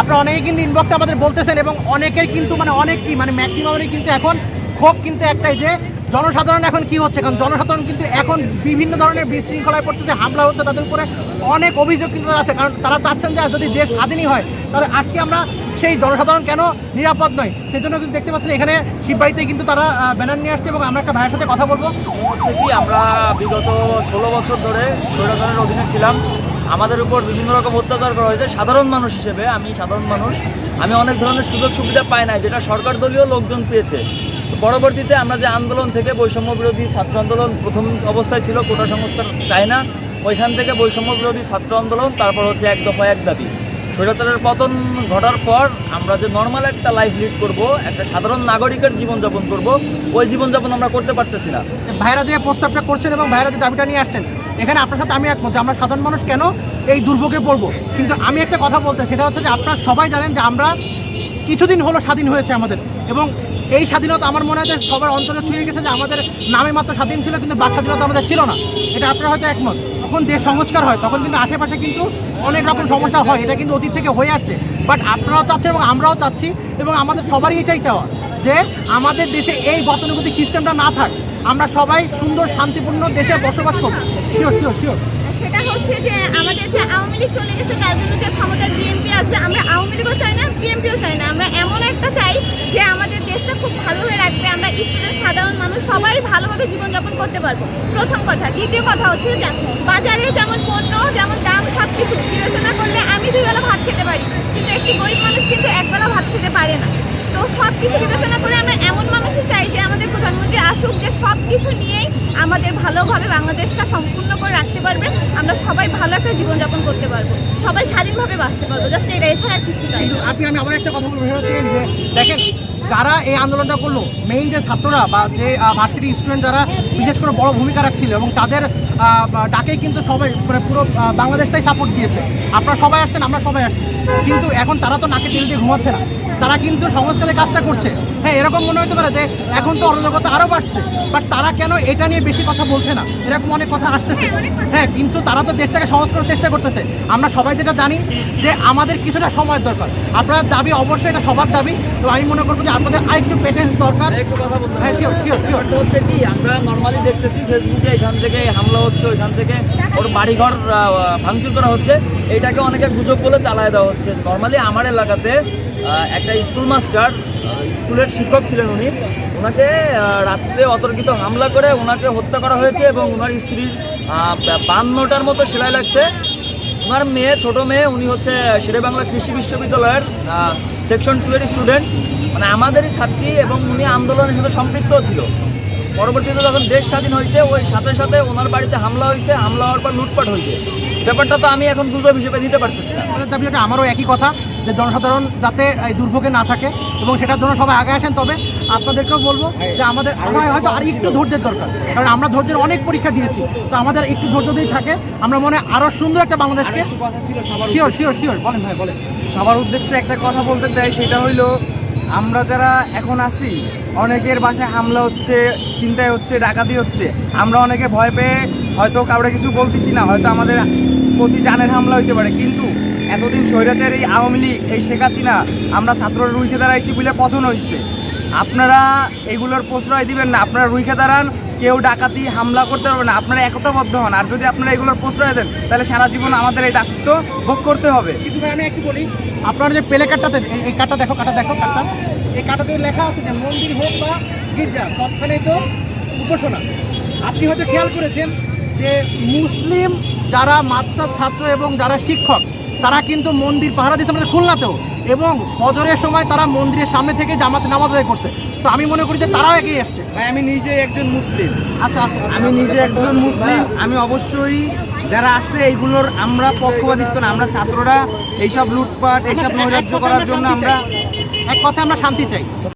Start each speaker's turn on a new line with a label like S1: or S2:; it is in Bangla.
S1: আপনারা অনেকে কিন্তু ইনবক্সে আমাদের বলতেছেন এবং অনেকের কিন্তু মানে অনেক কি মানে ম্যাক্সিমামেরই কিন্তু এখন ক্ষোভ কিন্তু একটাই যে জনসাধারণ এখন কি হচ্ছে? কারণ জনসাধারণ কিন্তু এখন বিভিন্ন ধরনের বিশৃঙ্খলায় পড়তেছে, হামলা হচ্ছে, তাদের উপরে অনেক অভিযোগ কিন্তু আছে। কারণ তারা চাচ্ছেন যে যদি দেশ স্বাধীনই হয়, তাহলে আজকে আমরা সেই জনসাধারণ কেন নিরাপদ নয়? সেই জন্য কিন্তু দেখতে পাচ্ছেন এখানে শিববাড়িতে কিন্তু তারা ব্যানার নিয়ে আসছে এবং আমরা একটা ভাইয়ের সাথে কথা বলব।
S2: আমরা বিগত ষোলো বছর ধরে স্বৈরাচারের অধীনে ছিলাম। আমাদের উপর বিভিন্ন রকম অত্যাচার করা হয়েছে। সাধারণ মানুষ হিসেবে আমি সাধারণ মানুষ, আমি অনেক ধরনের সুযোগ সুবিধা পাই নাই যেটা সরকার দলীয় লোকজন পেয়েছে। পরবর্তীতে আমরা যে আন্দোলন থেকে বৈষম্য বিরোধী ছাত্র আন্দোলন প্রথম অবস্থায় ছিল, কোটা সংস্কার চাই না, ওইখান থেকে বৈষম্য বিরোধী ছাত্র আন্দোলন, তারপর হচ্ছে এক দফা এক দাবি। স্বৈরাচারের পতন ঘটার পর আমরা যে নর্মাল একটা লাইফ লিড করব, একটা সাধারণ নাগরিকের জীবনযাপন করব, ওই জীবনযাপন আমরা করতে পারতেছি না।
S1: ভাইরা যে প্রস্তাবটা করছেন এবং ভাইরা যে দাবিটা নিয়ে আসছেন। এখানে আপনার সাথে আমি একমত আমরা সাধারণ মানুষ কেন এই দুর্ভোগে পড়ব? কিন্তু আমি একটা কথা বলতে, সেটা হচ্ছে যে আপনারা সবাই জানেন যে আমরা কিছুদিন হলো স্বাধীন হয়েছে আমাদের। এবং এই স্বাধীনতা আমার মনে হয় যে সবার অন্তরে ছুঁয়ে গেছে যে আমাদের নামে মাত্র স্বাধীন ছিল, কিন্তু বাক স্বাধীনতা আমাদের ছিল না। এটা আপনারা হয়তো একমত। যখন দেশ সংস্কার হয়, তখন কিন্তু আশেপাশে কিন্তু অনেক রকম সমস্যা হয়, এটা কিন্তু অতীত থেকে হয়ে আসছে। বাট আপনারাও চাচ্ছেন এবং আমরাও চাচ্ছি, এবং আমাদের সবারই এটাই চাওয়া যে আমাদের দেশে এই গতানুগতিক সিস্টেমটা না থাক। আমরা সবাই সুন্দর, শান্তিপূর্ণ দেশে বসবাস করব। শিওর শিওর শিওর
S3: সেটা হচ্ছে যে আমাদের যে আওয়ামী লীগ চলে গেছে যে বিএনপি আমরা আওয়ামী লীগও চাই না বিএনপিও চাই না। আমরা এমন একটা চাই যে আমাদের দেশটা খুব রাখবে, আমরা স্টুডেন্ট, সাধারণ মানুষ সবাই ভালোভাবে জীবনযাপন করতে পারব। প্রথম কথা। দ্বিতীয় কথা হচ্ছে বাজারে যেমন যেমন সব কিছু বিবেচনা করলে আমি দুবেলা ভাত খেতে পারি, কিন্তু একটি গরিব মানুষ কিন্তু একবেলা ভাত খেতে পারে না। তো সব কিছু বিবেচনা করে আমরা এমন মানুষই চাই যে আমাদের সব কিছু নিয়েই আমাদের ভালোভাবে বাংলাদেশটা সম্পূর্ণ করে রাখতে পারবে। আমরা সবাই ভালো একটা জীবনযাপন করতে পারব। সবাই স্বাধীনভাবে বাঁচতে পারব। জাস্ট এটা এছাড়া কিছু চাই না।
S1: কিন্তু আপনি, আমি আবার একটা কথা যে, দেখেন, যারা এই আন্দোলনটা করল মেইন যে ছাত্ররা বা যে ভার্সিটি স্টুডেন্ট যারা, বিশেষ করে বড় ভূমিকা রাখছিল এবং তাদের ডাকেই কিন্তু সবাই মানে পুরো বাংলাদেশটাই সাপোর্ট দিয়েছে। আপনারা সবাই আসছেন, আমরা সবাই আসছি। কিন্তু এখন তারা তো নাকে তেল দিয়ে ঘুমাচ্ছে না। তারা কিন্তু সংস্কারের কাজটা করছে। হ্যাঁ এরকম মনে হতে পারে যে এখন তো অরাজকতা আরও বাড়ছে। বাট তারা কেন এটা নিয়ে বেশি কথা বলছে না? এরকম অনেক কথা আসতেছে।
S3: হ্যাঁ,
S1: কিন্তু তারা তো দেশটাকে সহজ করার চেষ্টা করতেছে। আমরা সবাই যেটা জানি যে আমাদের কিছুটা সময় দরকার। আপনার দাবি অবশ্যই এটা সবার দাবি। তো আমি মনে করব যে আপনাদের আরেকটু পেটেন্স দরকার। হ্যাঁ শিওর শিওর শিওর
S2: হচ্ছে কি আমরা নর্মালি দেখতেছি ফেসবুকে এখান থেকে হামলা হচ্ছে ওইখান থেকে ওর বাড়িঘর ভাঙচুর করা হচ্ছে। এটাকে অনেকে গুজব বলে চালায় দেওয়া হচ্ছে নর্মালি আমার এলাকাতে একটা স্কুল মাস্টার স্কুলের শিক্ষক ছিলেন উনি। ওনাকে রাত্রে অতর্কিত হামলা করে ওনাকে হত্যা করা হয়েছে এবং ওনার স্ত্রীর বান্নটার মতো সেলাই লাগছে। ওনার মেয়ে, ছোট মেয়ে, উনি হচ্ছে শেরে বাংলা কৃষি বিশ্ববিদ্যালয়ের সেকশন টু এর স্টুডেন্ট মানে আমাদেরই ছাত্রী এবং উনি আন্দোলনের সাথে সম্পৃক্ত ছিল। পরবর্তীতে যখন দেশ স্বাধীন হয়েছে ওই সাথে সাথে ওনার বাড়িতে হামলা হয়েছে হামলা হওয়ার পর লুটপাট হয়েছে। ব্যাপারটা তো আমি এখন গুজব হিসেবে দিতে পারতেছি না।
S1: দাবি ওটা আমারও একই কথা যে জনসাধারণ যাতে এই দুর্ভোগে না থাকে এবং সেটার জন্য সবাই আগে আসেন। তবে আপনাদেরকেও বলব যে আমাদের আমার হয়তো আর একটু ধৈর্যের দরকার কারণ আমরা ধৈর্যের অনেক পরীক্ষা দিয়েছি। তো আমাদের একটু ধৈর্য যদি থাকে আমরা মনে হয় আরও সুন্দর একটা বাংলাদেশকে
S4: একটু কথা ছিল সবার
S1: শিওর শিওর শিওর বলেন ভাই বলেন।
S4: সবার উদ্দেশ্যে একটা কথা বলতে চাই সেটা হইল আমরা যারা এখন আছি, অনেকের বাসায় হামলা হচ্ছে চিন্তায় হচ্ছে, ডাকাতি হচ্ছে। আমরা অনেকে ভয় পেয়ে হয়তো কাউরে কিছু বলতেছি না, হয়তো আমাদের প্রতি জানের হামলা হইতে পারে। কিন্তু এতদিন স্বৈরাচার এই আওয়ামী লীগ, এই শেখ না আমরা ছাত্ররা রুইতে দাঁড়াইছি বলে পতন হয়েছে আপনারা এগুলোর প্রশ্রয় দিবেন না আপনারা রুইখে দাঁড়ান কেউ ডাকাতি হামলা করতে পারবে না আপনারা একতাবদ্ধ হন আর যদি আপনারা এগুলোর প্রশ্রয় দেন তাহলে সারা জীবন আমাদের এই দাসত্ব ভোগ করতে হবে।
S1: কিন্তু ভাই আমি একটু বলি আপনার যে প্লে কার্ডটাতে এই- কার্ডটা দেখো কার্ডটা দেখো কার্ডটা এই কার্ডটাতে লেখা আছে যে মন্দির হোক বা গির্জা সবখানেই তো উপাসনা। আপনি হয়তো খেয়াল করেছেন যে মুসলিম যারা মাদ্রাসার ছাত্র এবং যারা শিক্ষক তারা কিন্তু মন্দির পাহারা দিতে আমাদের খুলনাতেও। এবং ফজরের সময় তারা মন্দিরের সামনে থেকে জামাতে নামাজ আদায় করছে। তো আমি মনে করি যে তারাও এগিয়ে এসছে।
S4: ভাই আমি নিজে একজন মুসলিম।
S1: আচ্ছা আচ্ছা
S4: আমি নিজে একজন মুসলিম। আমি অবশ্যই যারা আছে এইগুলোর আমরা পক্ষপাতিত্ব না। আমরা ছাত্ররা এইসব লুটপাট এইসব নৈরাজ্য করার জন্য আমরা
S1: এক কথা আমরা শান্তি চাই।